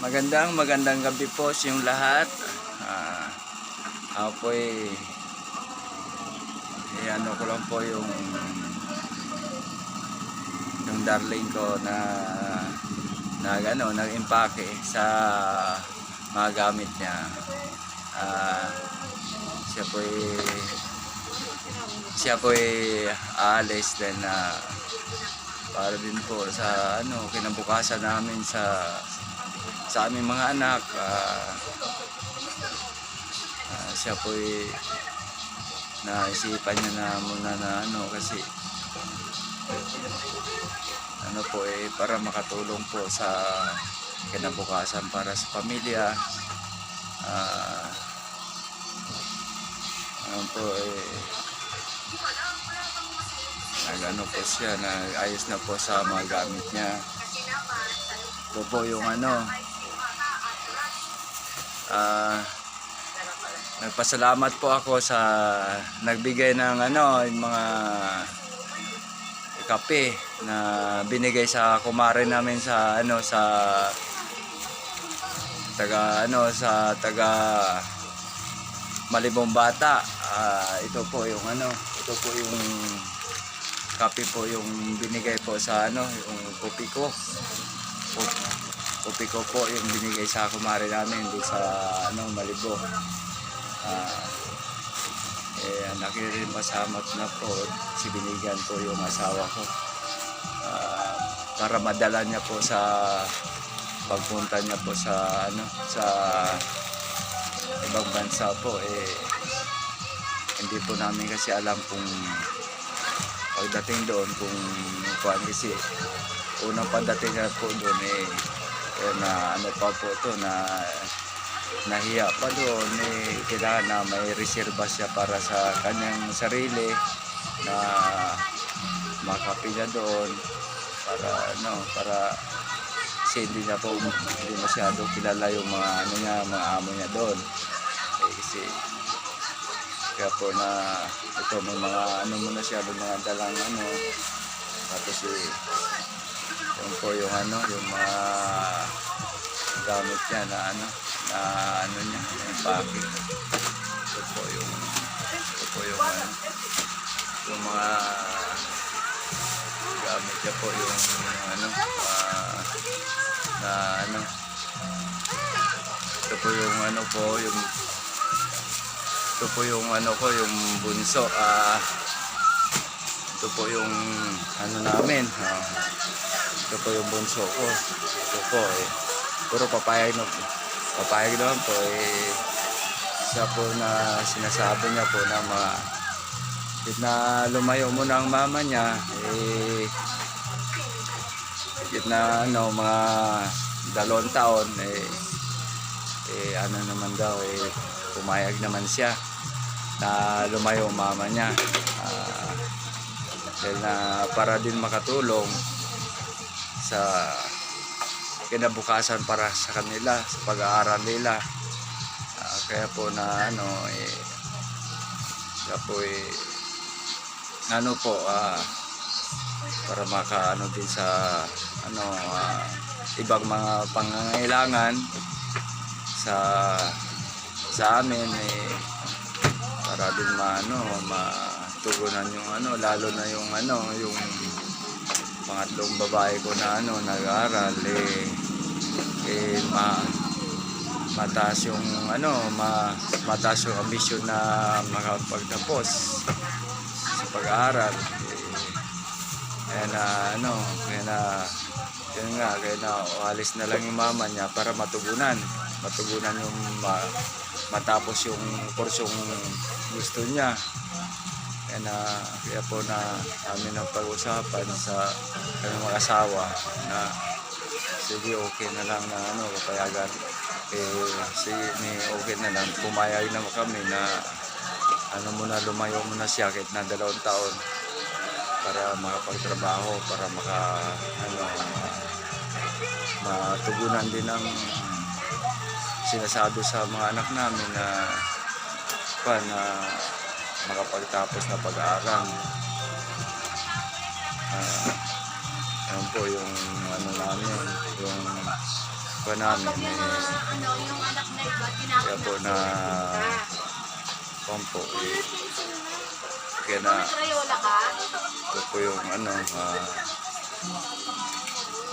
Magandang magandang gabi po sa yung lahat. Ah, ako po ay eh, ano ko lang po yung yung darling ko na na ano, nag-impake sa mga gamit niya. Ah, siya po ay siya po ay aalis din na para din po sa ano kinabukasan namin sa sa aming mga anak ah, ah, siya po ay naisipan niya na muna na ano kasi ano po eh para makatulong po sa kinabukasan para sa pamilya. Ah ano po eh nagano po siya nag-ayos na po sa mga gamit niya. Ito po yung ano ah nagpasalamat po ako sa nagbigay ng ano yung mga kape na binigay sa kumare namin sa ano sa taga ano sa taga Malibong Bata. Ah, ito po yung ano ito po yung kape po yung binigay po sa ano yung kopi ko. Ko- kopi ko po yung binigay sa kumare namin doon sa ano Malibo Ah, eh nakirin pasamat na po si binigyan po yung asawa ko. Ah, para madala niya po sa pagpunta niya po sa ano sa ibang bansa po eh hindi po namin kasi alam kung pagdating doon kung kuan kasi unang pagdating na po doon eh, eh na ano pa po to na nahiya pa doon. Eh kailangan na may reserba siya para sa kanyang sarili na makapila doon para ano para kasi hindi na po hindi masyado kilala yung mga ano niya mga amo niya doon. Eh, kasi kaya po na ito may mga ano muna siya may mga dalang ano. Tapos eh yung po yung ano yung mga gamit niya na ano na ano niya yung packing ito po yung ito po yung ano yung mga gamit niya po yung ano ah, na ano. Ito po yung ano po yung ito po yung ano ko yung bunso ah ito po yung ano namin ah, ito po yung bunso ko. Ito po eh. Puro papayag na papayag naman po eh. Siya po na sinasabi niya po na kahit na lumayo muna ang mama niya eh na ano mga dalawang taon eh eh ano naman daw eh pumayag naman siya na lumayo mama niya. Ah, dahil na para din makatulong sa kinabukasan para sa kanila sa pag-aaral nila. Ah, kaya po na ano eh siya po eh ano po ah para makaano din sa ano ah, ibang mga pangangailangan sa sa amin eh para din maano matugunan yung ano lalo na yung ano yung pangatlong babae ko na ano nag-aaral eh eh ma mataas yung ano ma mataas yung ambisyon na makapagtapos sa pag-aaral. Eh, kaya na ano kaya na yun nga kaya na alis na lang yung mama niya para matugunan. Matugunan yung ma- matapos yung kursong gusto niya kaya na kaya po na namin ang pag-usapan sa kanyang mga asawa na sige okay na lang na ano kapayagan. Eh sige ni okay na lang. Pumayag naman kami na ano muna lumayo muna siya kahit na dalawang taon para makapagtrabaho para maka ano ma- matugunan din ang sinasabi sa mga anak namin na pa na makapagtapos na pag-aaral. Ah, Ayun po yung ano namin, yung pa namin eh, ano, yung anak na iba, kaya po na pampo eh, kaya na ito po yung ano ah,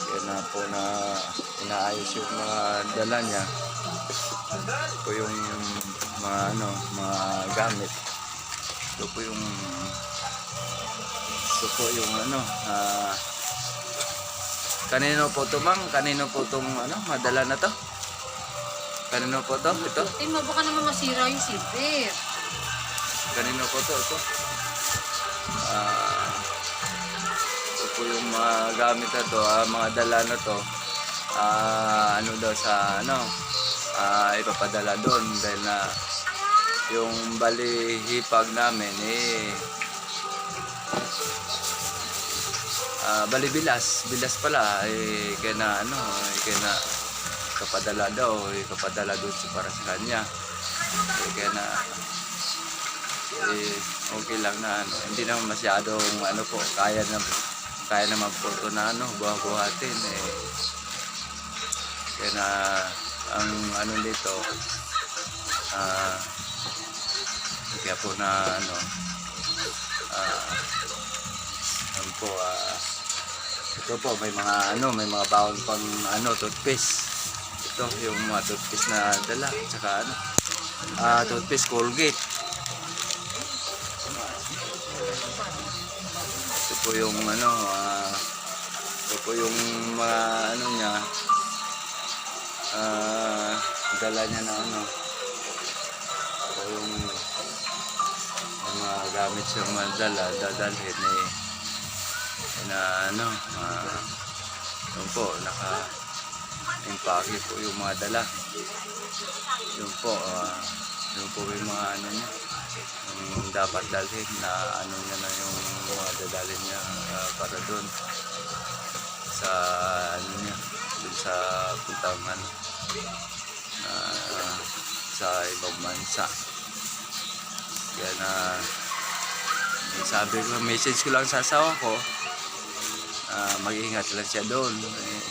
kaya na po na inaayos yung mga dala niya. Ito po yung mga ano mga gamit ito po yung ito po yung ano ah, kanino po to mang kanino po tong ano madala na to kanino po to ito Eh, baka naman masira yung sipir. Kanino po to? Ito. Ah, ito po yung mga gamit na to, ah, mga dala na to. Ah, ano daw sa ano, ah, ipapadala doon dahil na yung bali hipag namin eh ah, bali bilas, bilas pala eh kaya na ano, eh, kaya na kapadala daw, eh, kapadala doon sa para sa kanya. Eh, kaya na eh, okay lang na ano. Hindi naman masyadong ano po, kaya na kaya naman po na ano, buha-buhatin eh. Kaya na ang ano dito ah kaya po na ano ah ano po ah ito po may mga ano may mga baon pang ano toothpaste. Ito yung mga toothpaste na dala tsaka ano ah toothpaste Colgate. Ito po yung ano ah ito po yung mga ano niya ah dala niya na ano gamit siyang madala dadalhin eh. Na ano ah yun po naka impake po yung mga dala. Yun po ah yun po yung mga ano niya. Yung dapat dalhin na ano niya na yung mga dadalhin niya ah, para doon. Sa ano niya doon sa puntang ano ah, sa ibang bansa. Kaya na eh, sabi ko message ko lang sa asawa ko ah, mag-ingat lang siya doon. Eh,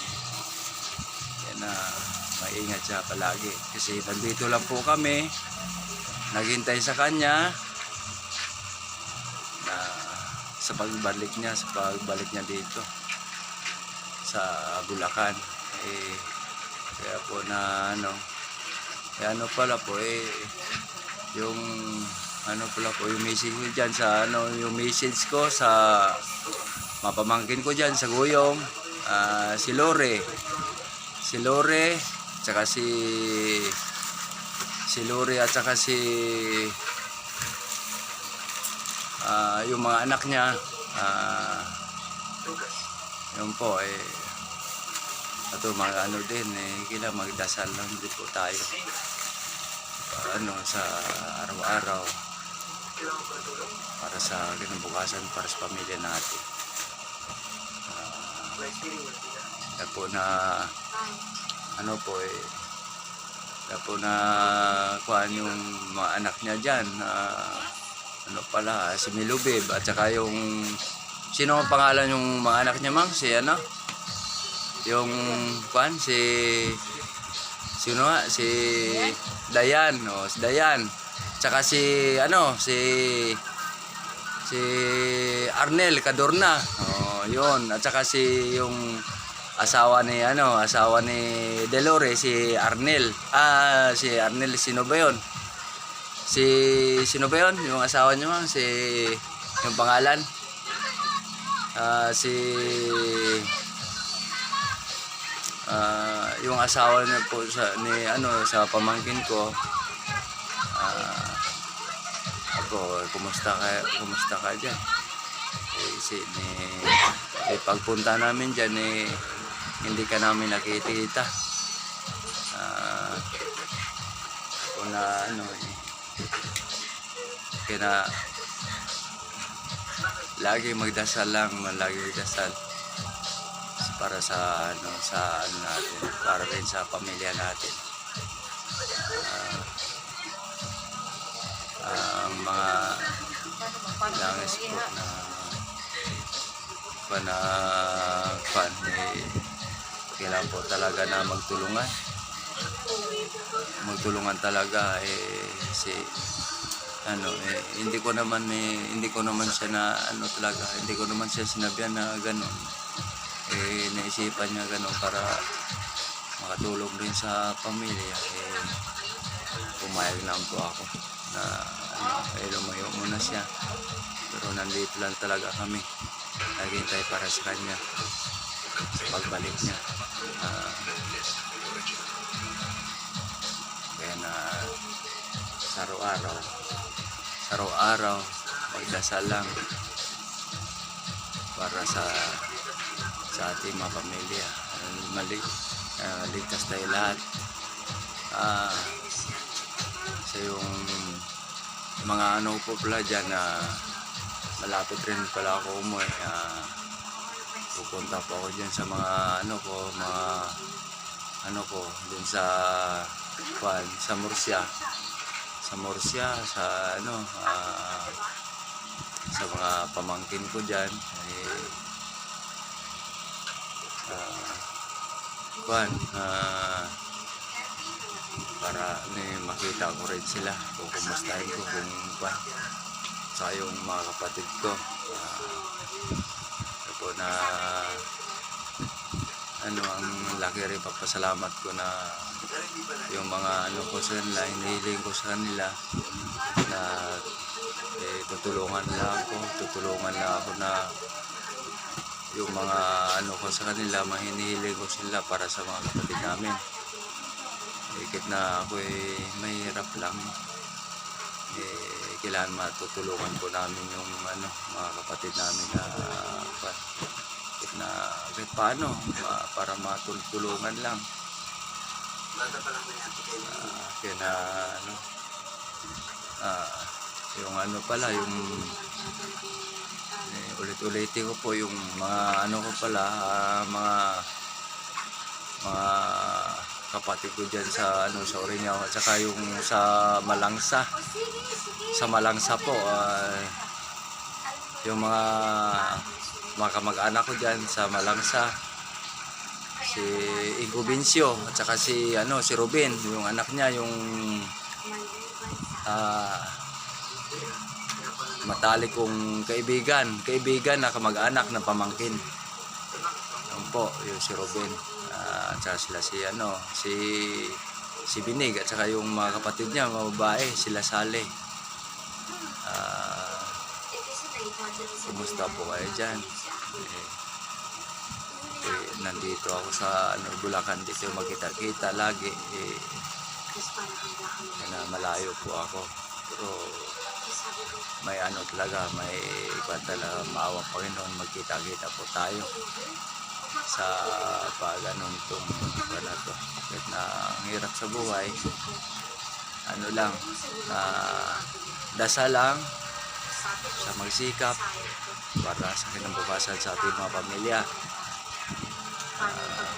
kaya na mag-ingat siya palagi. Kasi nandito lang po kami naghintay sa kanya na sa pagbalik niya sa pagbalik niya dito sa Bulacan. Eh kaya po na ano kaya ano pala po eh yung ano pala po yung message ko dyan sa ano yung message ko sa mapamangkin ko dyan sa Guyong ah, si Lore. Si Lore tsaka si si Lore at saka si ah, yung mga anak niya. Ah, yun po eh ito mga ano din eh kila magdasal lang din po tayo. Ano sa araw-araw para sa kinabukasan para sa pamilya natin. Ah, kaya po na ano po eh po na kuhan yung mga anak niya dyan ah, ano pala si Milubib at saka yung sino ang pangalan yung mga anak niya mang si ano? Yung kuhan si sino nga? Si Dayan. O si Dayan tsaka si ano si si Arnel Cadorna. Oh yun. At saka si yung asawa ni ano asawa ni Delore si Arnel. Ah si Arnel sino ba yun? Si sino ba yun? Yung asawa niyo si yung pangalan? Ah si ah yung asawa niya po sa ni ano sa pamangkin ko. Ah ako kumusta ka kumusta ka diyan eh, si ni eh, pagpunta namin diyan eh hindi ka namin nakikita. Ah kung na ano eh kaya lagi magdasal lang lagi magdasal. Para sa ano sa ano natin para rin sa pamilya natin mga langis po na pa eh, kailangan po talaga na magtulungan. Magtulungan talaga eh si ano eh hindi ko naman eh hindi ko naman siya na ano talaga hindi ko naman siya sinabihan na ganun. Eh naisipan niya ganun para makatulong din sa pamilya. Eh pumayag lang po ako na ano eh lumayo muna siya. Pero nandito lang talaga kami. Naghintay para sa kanya. Sa pagbalik niya. Ah, kaya na sa araw-araw. Sa araw-araw magdasal lang. Para sa sa ating mga pamilya. Mali ah, ligtas tayo lahat. Ah sa yung mga ano po pala dyan na malapit rin pala ako umuwi ah, pupunta po ako dyan sa mga ano ko mga ano ko dun sa kwan, sa Murcia. Sa Murcia sa ano ah, sa mga pamangkin ko dyan eh, ah, kwan ah, para eh, makita ko rin sila kung kumustahin ko kung kwan sa yung mga kapatid ko ah, ano po na ano ang laki rin papasalamat ko na yung mga ano ko sa kanila hinihiling ko sa kanila na eh, tutulungan nila ako tutulungan nila ako na yung mga ano ko sa kanila mahinihiling ko sila para sa mga kapatid namin ikit na ako eh mahirap lang. Eh kailangan matutulungan po namin yung ano mga kapatid namin na kahit na kahit paano ma- para matulungan lang. Ah, kaya na ano ah, yung ano pala yung eh, ulit-ulitin ko po yung mga ano ko pala ah, mga mga kapatid ko dyan sa ano sa Oriñao at saka yung sa Malangsa. Sa Malangsa po ah, yung mga mga kamag-anak ko dyan sa Malangsa. Si Bincio at saka si ano si Ruben yung anak niya yung ah matalik kong kaibigan kaibigan na kamag-anak na pamangkin. Yun po yung si Ruben Ah, at saka sila si ano si si Binig at saka yung mga kapatid niya mga babae sila Sale Ah, kumusta po kayo dyan? Eh, eh, nandito ako sa ano, Bulacan dito magkita-kita lagi eh, na malayo po ako. Pero may ano talaga may iba talaga maawa Panginoon magkita-kita po tayo sa pag ano itong wala to. Kahit na ang hirap sa buhay ano lang ah, dasal lang sa magsikap para sa kinabukasan sa ating mga pamilya. Ah,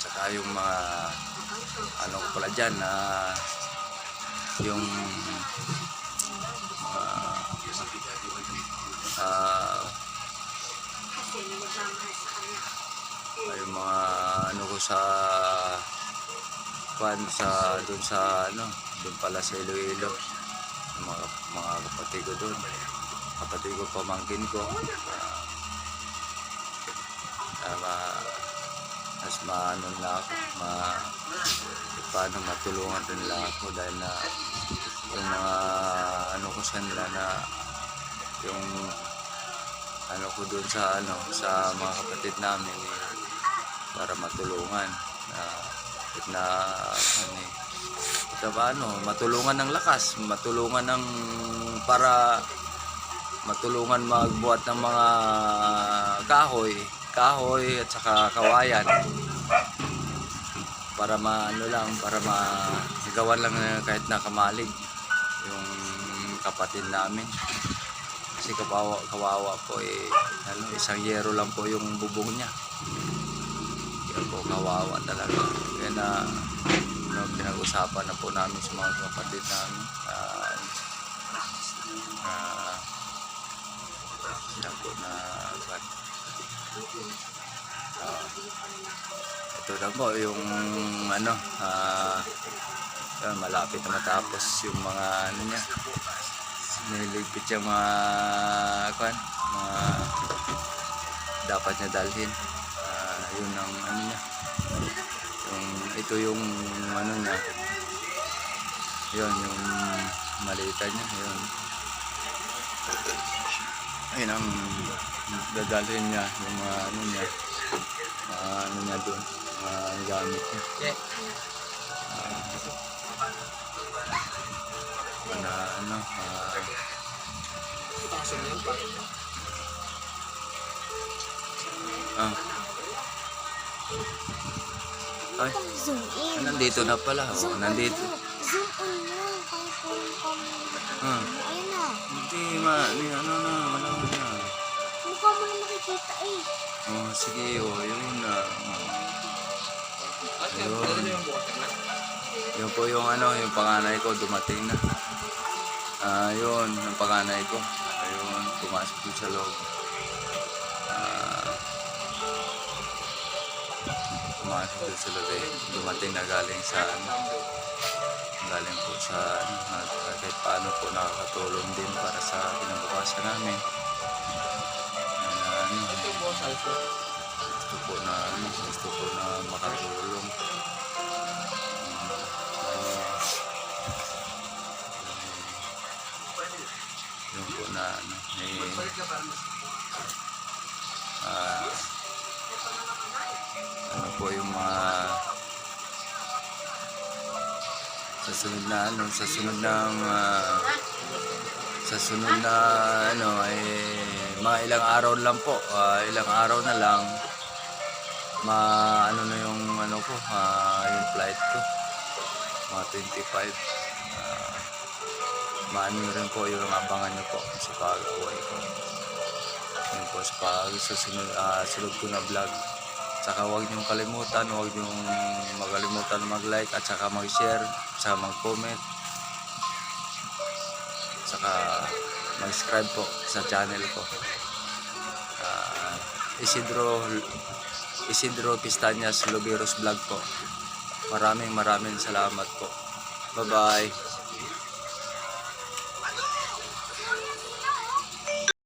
tsaka yung mga ano ko pala dyan na yung mga ah, yung mga ano ko sa pan sa doon sa ano doon pala sa Iloilo. Mga, mga kapatid ko doon kapatid ko pamangkin ko. Ah, ah, ma, mas maano na ako ma paano matulungan din nila ako dahil na yung mga ano ko sa nila na yung ano ko doon sa ano sa mga kapatid namin eh, para matulungan. Na kahit na ano eh, ano matulungan ng lakas matulungan ng para matulungan magbuhat ng mga kahoy kahoy at saka kawayan. Para maano lang para magawan lang kahit na kamalig yung kapatid namin. Kasi kawawa, kawawa po eh ano, isang yero lang po yung bubong niya po kawawa talaga kaya na ano, pinag-usapan na po namin sa mga kapatid namin ah, na sila po na Ah, ito na po yung ano, ah, yun, malapit na matapos yung mga ano niya. Niligpit yung mga, kwan, mga dapat niya dalhin. Ah, yun ang ano niya. Yung, ito yung ano niya. Yun, yung malita niya. Yun. Ayun ang dadalhin niya, yung mga ano niya. Mga ano niya doon. Mga gamit niya. Ah, na ano, ah, ah. Ay, Zoom in. nandito na pala. Oh, Zoom nandito. on na. Zoom on na. Ah, Ayun na. hindi ma, ni, ano na, wala na. Mukha mo na makikita eh. Oh, sige, oh, yun na. Ayun. Yun po yung ano, yung panganay ko, dumating na. Ah, yun, yung panganay ko. Ayun, pumasok po sa loob. Po loob eh. Dumating na galing sa ano, galing po sa ano, at kahit paano po nakakatulong din para sa kinabukasan namin. Na, ano, gusto ko na gusto ko na makatulong. Sunod na ano, sa sunod ng ah, sa sunod na ano ay mga ilang araw lang po, ah, ilang araw na lang ma ano na yung ano ko, ah, yung flight ko. Mga 25. ah, maano rin po yung abangan nyo po sa pag-away ko. Yun po sa pag susunod, ah, sunod ko na vlog. Saka huwag niyong kalimutan, huwag niyong magalimutan mag-like at saka mag-share, saka mag-comment. Saka mag-subscribe po sa channel ko. Ah, Isidro Isidro Pistañas Loberos Vlog po. Maraming maraming salamat po. Bye-bye.